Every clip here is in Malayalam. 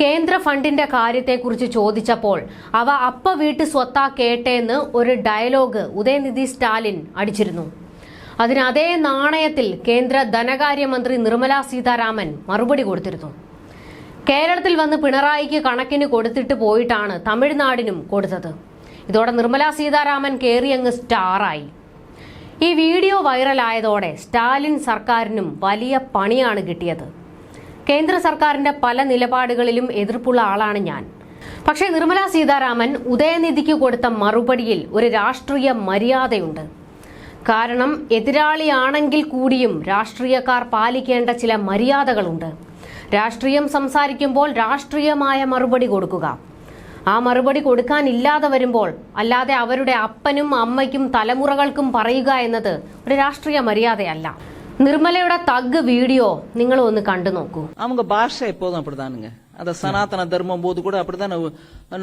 കേന്ദ്ര ഫണ്ടിന്റെ കാര്യത്തെക്കുറിച്ച് ചോദിച്ചപ്പോൾ അവ അപ്പ വീട്ട് സ്വത്താ കേട്ടേന്ന് ഒരു ഡയലോഗ് ഉദയനിധി സ്റ്റാലിൻ അടിച്ചിരുന്നു. അതിന് അതേ നാണയത്തിൽ കേന്ദ്ര ധനകാര്യമന്ത്രി നിർമ്മല സീതാരാമൻ മറുപടി കൊടുത്തിരുന്നു. കേരളത്തിൽ വന്ന് പിണറായിക്ക് കണക്കിന് കൊടുത്തിട്ട് പോയിട്ടാണ് തമിഴ്നാടിനും കൊടുത്തത്. ഇതോടെ നിർമ്മല സീതാരാമൻ കേറിയങ്ങ് സ്റ്റാറായി. ഈ വീഡിയോ വൈറലായതോടെ സ്റ്റാലിൻ സർക്കാരിനും വലിയ പണിയാണ് കിട്ടിയത്. കേന്ദ്ര സർക്കാരിന്റെ പല നിലപാടുകളിലും എതിർപ്പുള്ള ആളാണ് ഞാൻ. പക്ഷേ നിർമ്മല സീതാരാമൻ ഉദയനിധിക്ക് കൊടുത്ത മറുപടിയിൽ ഒരു രാഷ്ട്രീയ മര്യാദയുണ്ട്. കാരണം എതിരാളിയാണെങ്കിൽ കൂടിയും രാഷ്ട്രീയക്കാർ പാലിക്കേണ്ട ചില മര്യാദകളുണ്ട്. രാഷ്ട്രീയം സംസാരിക്കുമ്പോൾ രാഷ്ട്രീയമായ മറുപടി കൊടുക്കുക. ആ മറുപടി കൊടുക്കാനില്ലാതെ വരുമ്പോൾ അല്ലാതെ അവരുടെ അപ്പനും അമ്മയ്ക്കും തലമുറകൾക്കും പറയുക എന്നത് ഒരു രാഷ്ട്രീയ മര്യാദയല്ല. നിർമ്മലയുടെ തഗ് വീഡിയോ നിങ്ങൾ ഒന്ന് കണ്ടു നോക്കൂ அவங்க பாஷை எப்போதும் அப்படிதானுங்க அந்த சனாதன தர்மம் போது கூட அப்படிதான்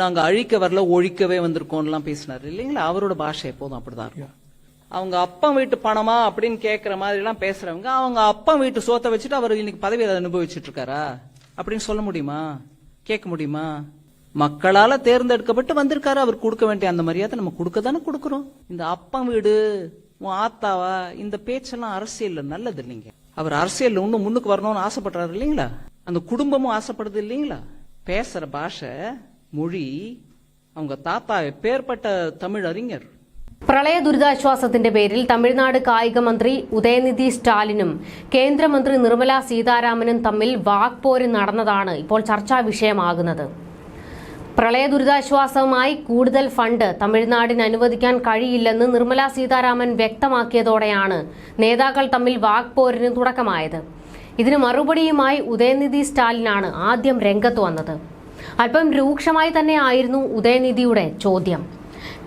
நாங்க அழிக்க வரல ஒழிக்கவே வந்திருக்கோம்லாம் பேசினாரு இல்லைங்களா அவரோட பாஷை எப்போதும் அப்படிதான் இருக்கும் அவங்க அப்பா வீட்டு பணமா அப்படின்னு கேக்குற மாதிரி எல்லாம் பேசுறவங்க அவங்க அப்பா வீட்டு சோத்தை வச்சுட்டு அவர் இன்னைக்கு பதவியை அனுபவிச்சுட்டு இருக்காரா அப்படின்னு சொல்ல முடியுமா கேட்க முடியுமா மக்களால தேர்ந்தெடுக்கப்பட்டு வந்திருக்காரு அவர் கொடுக்க வேண்டிய அந்த மரியாதை நம்ம கொடுக்க தானே கொடுக்கறோம் இந்த அப்பா வீடு உன் ஆத்தாவா இந்த பேச்செல்லாம் அரசியல்ல நல்லது இல்லைங்க அவர் அரசியல்ல இன்னும் முன்னுக்கு வரணும்னு ஆசைப்படுறாரு இல்லைங்களா அந்த குடும்பமும் ஆசைப்படுது இல்லைங்களா பேசுற பாஷை மொழி அவங்க தாத்தா பேர்பட்ட தமிழ் அறிஞர் പ്രളയ ദുരിതാശ്വാസത്തിന്റെ പേരിൽ തമിഴ്നാട് കായിക മന്ത്രി ഉദയനിധി സ്റ്റാലിനും കേന്ദ്രമന്ത്രി നിർമ്മല സീതാരാമനും തമ്മിൽ വാക്പോര് നടന്നതാണ് ഇപ്പോൾ ചർച്ചാ വിഷയമാകുന്നത് പ്രളയ ദുരിതാശ്വാസവുമായി കൂടുതൽ ഫണ്ട് തമിഴ്നാടിന് അനുവദിക്കാൻ കഴിയില്ലെന്ന് നിർമ്മല സീതാരാമൻ വ്യക്തമാക്കിയതോടെയാണ് നേതാക്കൾ തമ്മിൽ വാക്പോരിന് തുടക്കമായത്. ഇതിന് മറുപടിയുമായി ഉദയനിധി സ്റ്റാലിനാണ് ആദ്യം രംഗത്ത് വന്നത്. അല്പം രൂക്ഷമായി തന്നെ ആയിരുന്നു ഉദയനിധിയുടെ ചോദ്യം.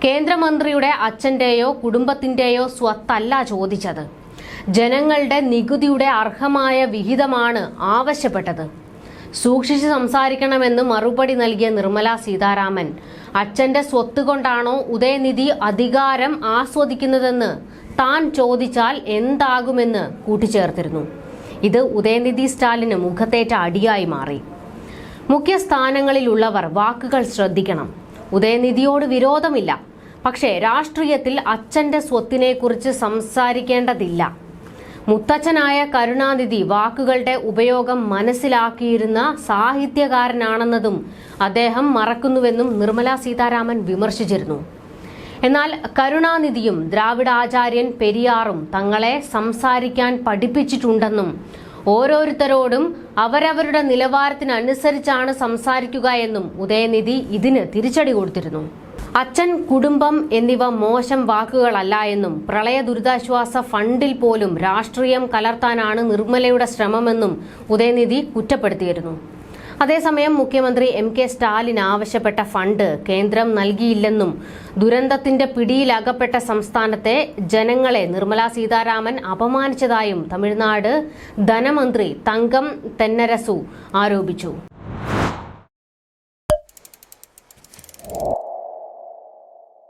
കേന്ദ്രമന്ത്രിയുടെ അച്ഛന്റെയോ കുടുംബത്തിന്റെയോ സ്വത്തല്ല ചോദിച്ചത്. ജനങ്ങളുടെ നികുതിയുടെ അർഹമായ വിഹിതമാണ് ആവശ്യപ്പെട്ടത്. സൂക്ഷിച്ച് സംസാരിക്കണമെന്ന് മറുപടി നൽകിയ നിർമ്മല സീതാരാമൻ. അച്ഛന്റെ സ്വത്ത് കൊണ്ടാണോ ഉദയനിധി അധികാരം ആസ്വദിക്കുന്നതെന്ന് താൻ ചോദിച്ചാൽ എന്താകുമെന്ന് കൂട്ടിച്ചേർത്തിരുന്നു. ഇത് ഉദയനിധി സ്റ്റാലിന് മുഖത്തേറ്റ അടിയായി മാറി. മുഖ്യ സ്ഥാനങ്ങളിലുള്ളവർ വാക്കുകൾ ശ്രദ്ധിക്കണം. ഉദയനിധിയോട് വിരോധമില്ല. പക്ഷേ രാഷ്ട്രീയത്തിൽ അച്ഛന്റെ സ്വത്തിനെക്കുറിച്ച് സംസാരിക്കേണ്ടതില്ല. മുത്തച്ഛനായ കരുണാനിധി വാക്കുകളുടെ ഉപയോഗം മനസ്സിലാക്കിയിരുന്ന സാഹിത്യകാരനാണെന്നതും അദ്ദേഹം മറക്കുന്നുവെന്നും നിർമ്മല സീതാരാമൻ വിമർശിച്ചിരുന്നു. എന്നാൽ കരുണാനിധിയും ദ്രാവിഡാചാര്യൻ പെരിയാറും തങ്ങളെ സംസാരിക്കാൻ പഠിപ്പിച്ചിട്ടുണ്ടെന്നും ഓരോരുത്തരോടും അവരവരുടെ നിലവാരത്തിനനുസരിച്ചാണ് സംസാരിക്കുക എന്നും ഉദയനിധി ഇതിന് തിരിച്ചടി കൊടുത്തിരുന്നു. അച്ഛൻ കുടുംബം എന്നിവ മോശം വാക്കുകളല്ല എന്നും പ്രളയ ദുരിതാശ്വാസ ഫണ്ടിൽ പോലും രാഷ്ട്രീയം കലർത്താനാണ് നിർമ്മലയുടെ ശ്രമമെന്നും ഉദയനിധി കുറ്റപ്പെടുത്തിയിരുന്നു. അതേസമയം മുഖ്യമന്ത്രി എം കെ സ്റ്റാലിൻ ആവശ്യപ്പെട്ട ഫണ്ട് കേന്ദ്രം നൽകിയില്ലെന്നും ദുരന്തത്തിന്റെ പിടിയിലകപ്പെട്ട സംസ്ഥാനത്തെ ജനങ്ങളെ നിർമ്മല സീതാരാമൻ അപമാനിച്ചതായും തമിഴ്നാട് ധനമന്ത്രി തങ്കം തെന്നരസു ആരോപിച്ചു.